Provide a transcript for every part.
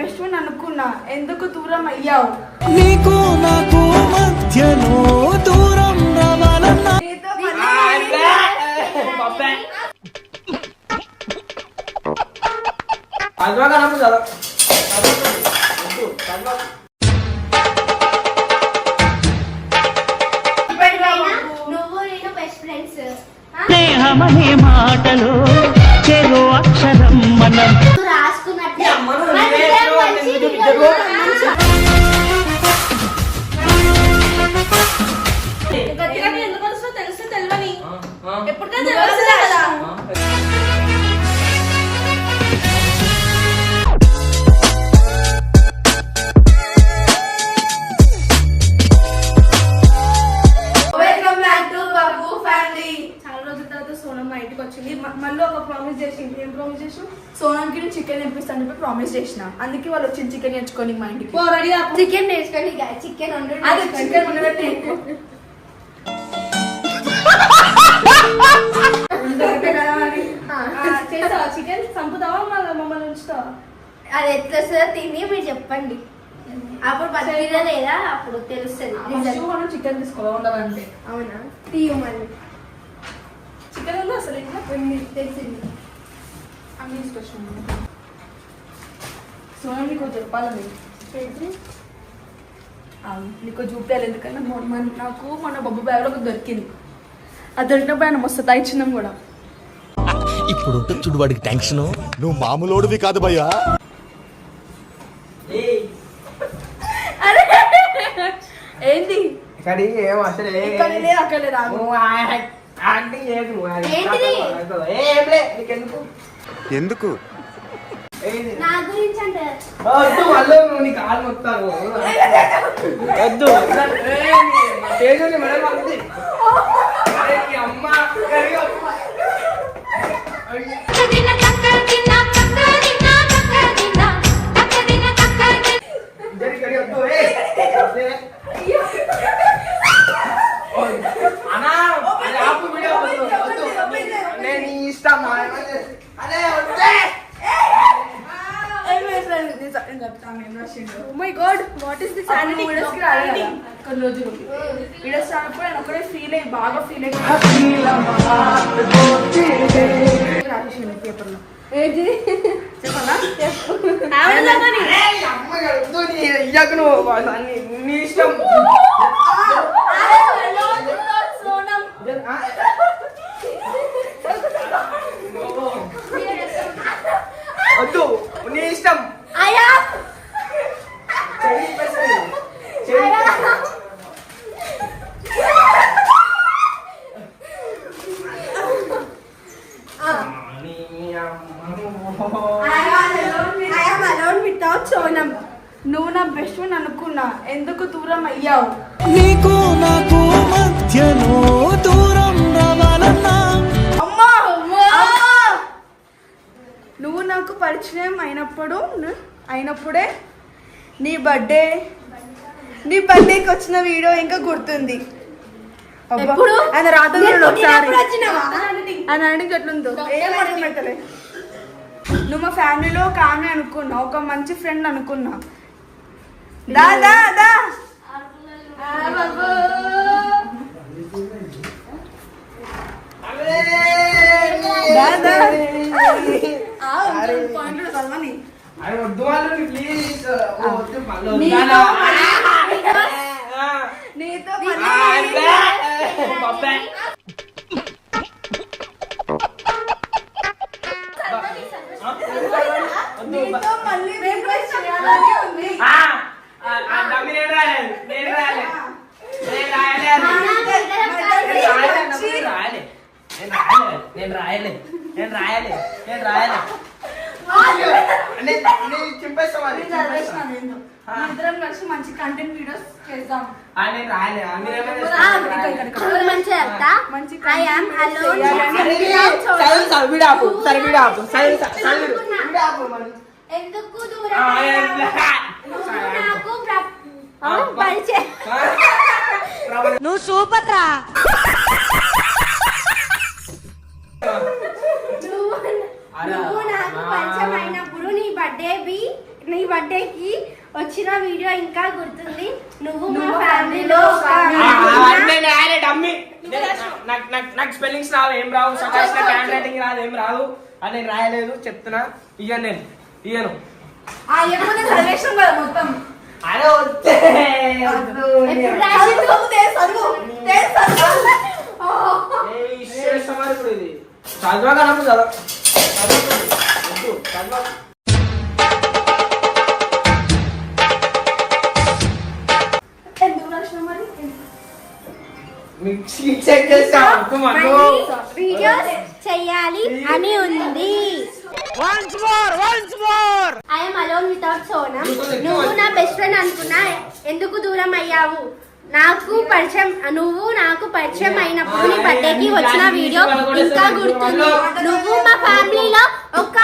Best అనుకున్నా ఎందుకు దూరం అయ్యావు నీకు నాకు మధ్యలో దూరం స్నేహమనే మాటలో చెరో అక్షరం మనం రాసుకున్నట్టు చూపించారు ఎప్పుడు ప్రామిస్ చేసిన. అందుకే వాళ్ళు వచ్చింది చికెన్ తెచ్చుకొని మా ఇంటికి. చికెన్ నేర్చుకొని చికెన్ అది చికెన్ చికెన్? చంపుతావా మళ్ళీ మమ్మల్ని ఉంచుతావా? అది ఎట్లా వస్తుందో తిని మీరు చెప్పండి. అప్పుడు బతికిదా లేదా? అప్పుడు తెలుస్తుంది. మనం చికెన్ తీసుకోవాలి ఉండదంటే అవునా? తీయు మళ్ళీ చికెన్ ఉందా అసలు ఇంకా తెలిసింది. అన్ని తీసుకొచ్చిన సోనం నీకు చెప్పాలని నీకు చూపించాలి ఎందుకంటే మొన్న మన- నాకు మన బొబ్బు బ్యాగ్లో ఒక దొరికింది. అది దొరికినప్పుడు ఆయన మస్తు తాయిచ్చినాం కూడా. ఇప్పుడు ఉంటుంది చూడు వాడికి టెన్షన్ నువ్వు మామూలోడివి కాదు భయ్యా. ఏయ్, ఏంది? ఇక్కడి ఏం అసలు ఏ- ఇక్కడ లేదు అక్కడ లేదు ఆగు. నువ్వు ఆ- యాక్టింగ్ చేయకు నువ్వు. అది ఏంటిది? నాకు- ఏ, లే, నీకెందుకు? ఎందుకు? వద్దు. తేజని మేడం అంది నేను ఇష్టం అదే వద్దే. నేను my god what is this అని వీడియోస్కి రాలేదు? కొన్ని రోజులు వీడియోస్ రానప్పుడు నేను ఒకటే ఫీల్ అయ్యి బాగా ఫీల్ అయ్యి. రాసేసాను పేపర్లో. ఏంటి? చెప్పనా? చెప్పు. నీ ఇష్టం. ఎందుకు దూరం అయ్యావు? నీకు నాకు మధ్యలో దూరం రావాలన్నా. అమ్మా! నువ్వు నాకు పరిచయం అయినప్పుడు అయినప్పుడే నీ బర్త్డే నీ బర్త్డేకి వచ్చిన వీడియో ఇంకా గుర్తుంది? ఆయన నేను ఒకసారి? ఆయన అడిగి ఎట్లుందో? ఏం అర్థం పెట్టలే నువ్వు మా ఫ్యామిలీలో ఒక ఆమె అనుకున్నా ఒక మంచి ఫ్రెండ్ అనుకున్నా. Da, da, da! కంటెంట్ ఎందుకు నువ్వు సూపర్ రా నువ్వు నాకు నీ బర్త్డే బి నీ బర్త్డేకి వచ్చిన వీడియో ఇంకా గుర్తుంది. నువ్వు మా ఫ్యామిలీలో నాకు నాకు- నాకు స్పెల్లింగ్స్ రావు ఏం రావు సకాశ్ హ్యాండ్ రైటింగ్ రాదు ఏం రాదు అది నేను రాయలేదు చెప్తున్నా. ఇయ్యను నేను ఇయ్యను. మొత్తం. అరే. ఎప్పుడు రాసింది? చదువు, చదువు, మిక్సీ చెక్ చేస్తా ఉప్పు మన్ను. వీడియోస్ చెయ్యాలి అని ఉంది. ఐఎమ్ అలోన్ వితౌట్ సోనం నువ్వు నా బెస్ట్ ఫ్రెండ్ అనుకున్నా ఎందుకు దూరం అయ్యావు? నాకు పరిచయం నువ్వు నాకు పరిచయం అయినప్పుడు నీ బర్త్డేకి వచ్చిన వీడియో ఇంకా గుర్తుంది. నువ్వు మా ఫ్యామిలీలో ఒక.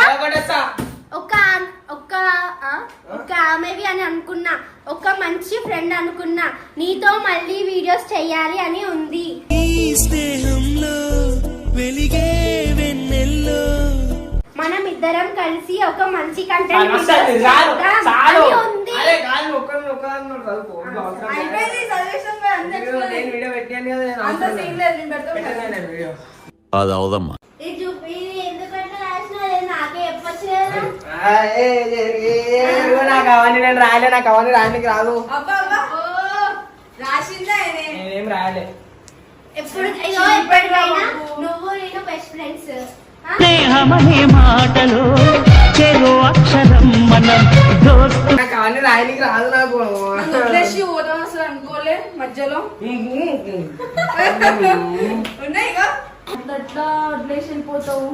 ఒక ఆమెవి అని అనుకున్నా. ఒక మంచి ఫ్రెండ్ అనుకున్నా. నీతో మళ్ళీ వీడియోస్ చెయ్యాలి అని ఉంది. మనం ఇద్దరం కలిసి ఒక మంచి చాలు, కంటెంట్ ఉంది. అరే కాదు నాకు అవన్నీ నేను రాయలే నాకు అవన్నీ రాయడానికి రాదు నేనేం రాయలే ఎప్పుడు ఇదో ఎప్పటికైనా నువ్వు నేను బెస్ట్ ఫ్రెండ్స్ స్నేహమనే మాటలో చెరో అక్షరం మనం దోస్తు నాకు అవన్నీ రాయడానికి రాదు నాకు వదిలేసి పోతాం అసలు అనుకోలే మధ్యలో ఉన్నాయి అట్లా వదిలేసి వెళ్ళిపోతావు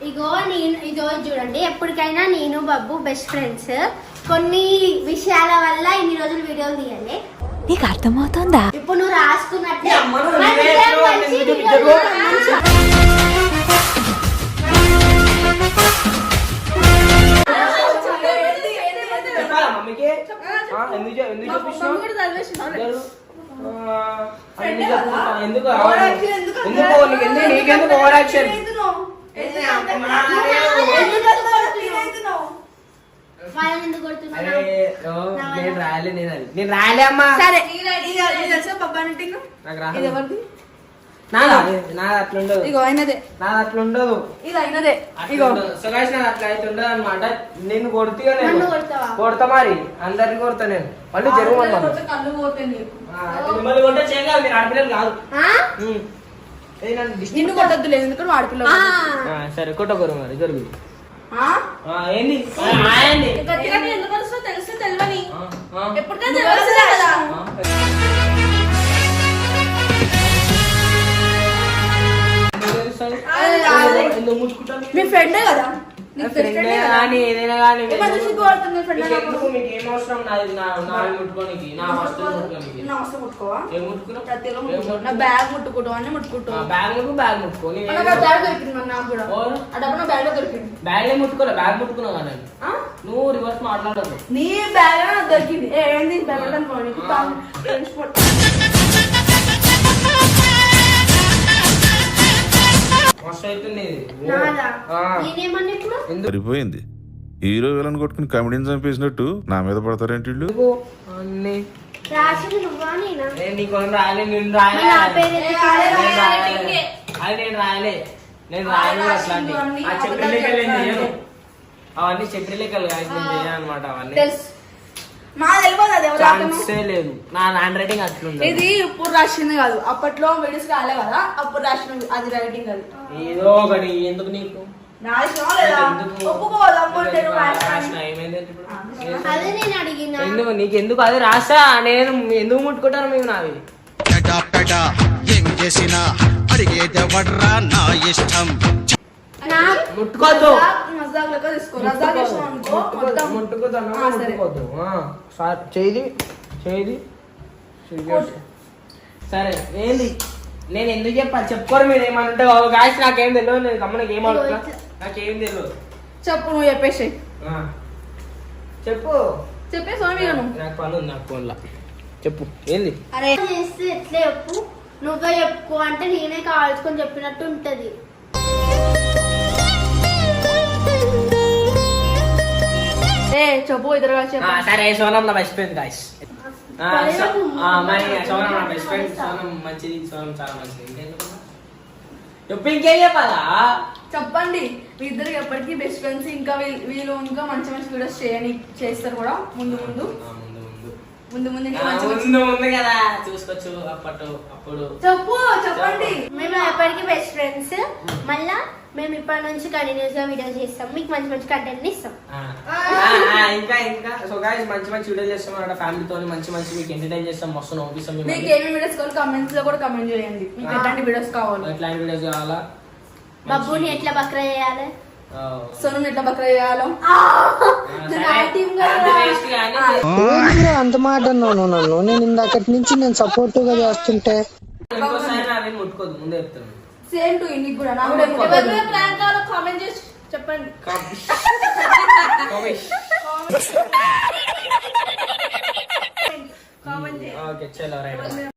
ఇగో నేను ఇదో చూడండి ఎప్పటికైనా నేను బబ్బు బెస్ట్ ఫ్రెండ్స్ కొన్ని విషయాల వల్ల ఇన్ని రోజులు వీడియోలు తీయాలి. నీకు అర్థమవుతుందా? ఇప్పుడు నువ్వు రాసుకున్నట్టే ఎందుకు ఎందుకు ఎందుకు నీకెందుకు ఓవర్ నేను రాయలే నేను రాయలే అమ్మా. సరే. నాకు ఉండదు ఇగో అయినదే నాది అట్లా ఉండదు ఇది అయినదే అట్లా ఇగో. ఉండదు. సుగాష్ నాది అట్లా అయితే ఉండదు అనమాట నేను కొడుతుగా నేను? కొడతా మరి. అందరిని కొడతా నేను. వాళ్ళు జరుగు ఆడపిల్లలు అన్నమాట. కొడితే కళ్ళు పోతాయి నీకు. ఆ, మిమ్మల్ని కొట్టే చేయం కాదు మీరు ఆడపిల్లలు నన్ను కొట్టద్దు లేదు ఎందుకంటే. ఆ, సరే కొట్టకూరు మరి జరుగు. ఏంది? ఎందుకు వస్తుందో తెలిస్తే తెలియని. ఎప్పటికైనా కదా. మీ ఫ్రెండే కదా. నీకు best ఫ్రెండే friend ఏ కదా? కానీ ఏదైనా కానీ ఏమన్నా సిగ్గుపడుతుంది మీ friend మీకు అన్నప్పుడు? ఎందుకు మీకు ఏం అవసరం? నాది నా నాది ముట్టుకోనికి నా వస్తువు ముట్టుకోనికి. నా వస్తువు ముట్టుకోవా? ఏం ముట్టుకున్నావు? ప్రతిలో ఏం ముట్టుకో. నా ముట్టుకున్నావు? బ్యాగ్ ముట్టుకుంటావు అన్ని ముట్టుకుంటావు ఆ, బ్యాగ్ ముట్టుకు బ్యాగ్ ముట్టుకో. నేను నాకు ఆ బ్యాగ్ దొరికింది మరి నాకు కూడా. ఓరు? ఆ డబ్బు నా బ్యాగ్లో దొరికింది. బ్యాగ్ ఏం ముట్టుకోలే బ్యాగ్ ముట్టుకున్నావు కానీ ఆ? నువ్వు రివర్స్ మాట్లాడదు నీ బ్యాగ్ దొరికింది. ఏంది? బ్యాగ్ అనుకో సరిపోయింది. హీరో విలన్ కొట్టుకుని కమెడీని చంపేసినట్టు నా మీద పడతారేంటి వీళ్ళు? అవన్నీ చెప్పిలేకలు కాదు నేను చేయను అనమాట అవన్నీ. తెలుసు. మా తెలియదు అది ఎవరు రాకను. ఛాన్సే లేదు. నా హ్యాండ్ రైటింగ్ అట్లుంది ఇది ఇప్పుడు రాసింది కాదు. అప్పట్లో వీడియోస్ రాలే కదా అప్పుడు రాసిన అది రైటింగ్ అది. ఏదో ఒకటి ఎందుకు నీకు? రాసినా లేదా? ఎందుకు? ఒప్పుకోవాలి అమ్మంటే నువ్వు రాసిన? రాసినా. ఏమైంది ఇప్పుడు? అదే నేను అడిగిన. ఎందుకు? నీకు ఎందుకు అది రాసా? నేను ఎందుకు ముట్టుకుంటాను మేము నావి? ఏం చేసినా? అడిగేదెవడ్రా నా ఇష్టం? నా ముట్టుకోవద్దు. మజాక్ లెక్క తీసుకో అనుకో మొత్తం. ఆ, సరే. ఏంది? నేను ఎందుకు చెప్పాలి చెప్పుకోరు మీరు ఏమంటే గాయస్ నాకేం తెలియదు నేను గమ్మనికి ఏం అడుగుతా నాకేం తెలియదు చెప్పు నువ్వు చెప్పేసి ఆ. చెప్పు. చెప్పేసి స్వామి నువ్వు నాకు పని ఉంది నాకు ఫోన్లో చెప్పు ఏంది? అరే చేస్తే ఎట్లా చెప్పు? నువ్వే చెప్పుకో అంటే నేనే కావాల్సుకొని చెప్పినట్టు ఉంటది. చెప్పు ఇద్దరు సరే సోనం నా బెస్ట్ ఫ్రెండ్ గాయస్ మరి సోనం నా బెస్ట్ ఫ్రెండ్ సోనం మంచిది సోనం చాలా మంచిది. ఇంకెందుకు చెప్పు ఇంకేం చెప్పాలా? చెప్పండి. మీ ఇద్దరు ఎప్పటికీ బెస్ట్ ఫ్రెండ్స్ ఇంకా వీళ్ళు ఇంకా మంచి మంచి వీడియోస్ చేయని చేస్తారు కూడా ముందు ముందు. ముందు ముందు ముందు ముందు కదా చూసుకోవచ్చు అప్పట్లో అప్పుడు. చెప్పు చెప్పండి. మేము ఎప్పటికీ బెస్ట్ ఫ్రెండ్స్ మళ్ళా మేము ఇప్పటి నుంచి కంటిన్యూస్గా వీడియోస్ చేస్తాం. మీకు మంచి మంచి కంటెంట్ ఇస్తాం. ఆ, ఆ, ఆ, ఇంకా ఇంకా. సో గాయస్ మంచి మంచి వీడియో చేస్తాం అన్నమాట. ఫ్యామిలీతో మంచి మంచి మీకు ఎంటర్టైన్ చేస్తాం. మస్తు నవ్విస్తాం మీకు. ఏమి వీడియోస్ కావాలి కమెంట్స్లో కూడా కమెంట్ చేయండి. మీకు ఎట్లాంటి వీడియోస్ కావాలి. ఎట్లాంటి వీడియోస్ కావాలా? బబ్బుని ఎట్లా బక్రా చేయాలి? ఆ, సోనం ఎట్లా బక్రా చేయాలో. అంత మాట అన్నావు నువ్వు నన్ను? నేను ఇందాకటి నుంచి నేను సపోర్టివ్గా చేస్తుంటే. సేమ్ టు కూడా నాకు ప్లాన్ కావాలో కామెంట్ చేసి చెప్పండి. ఓకే చలో రైట్